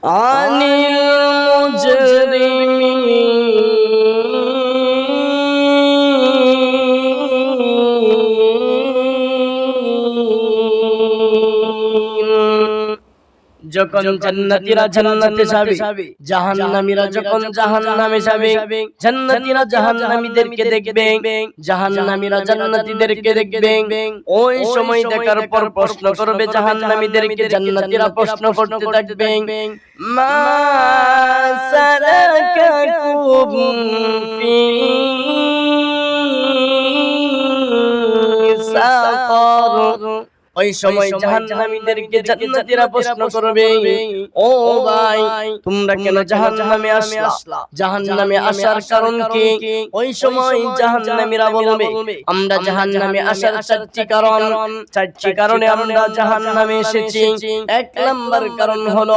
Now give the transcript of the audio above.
아니 যখন জান্নাতীরা জান্নাতে যাবে জাহান্নামীরা যখন জাহান্নামে যাবে জান্নাতীরা জাহান্নামীদেরকে দেখবে জাহান্নামীরা জান্নাতীদেরকে দেখবে। ওই সময় দেখার পর প্রশ্ন করবে জাহান্নামীদেরকে জান্নাতীরা প্রশ্ন করতে থাকবে মা সালাকাকুম ফি সাকার ওই সময় জাহান্নামীদেরকে জান্নাতীরা প্রশ্ন করবে। ও ভাই তোমরা কেন জাহান্নামে আসলা? জাহান্নামে আসার কারণ কি? ওই সময় জাহান্নামীরা বলবে আমরা জাহান্নামে আসার চারটি কারণ চারটি কারণে আমরা জাহান্নামে এসেছি। এক নাম্বার কারণ হলো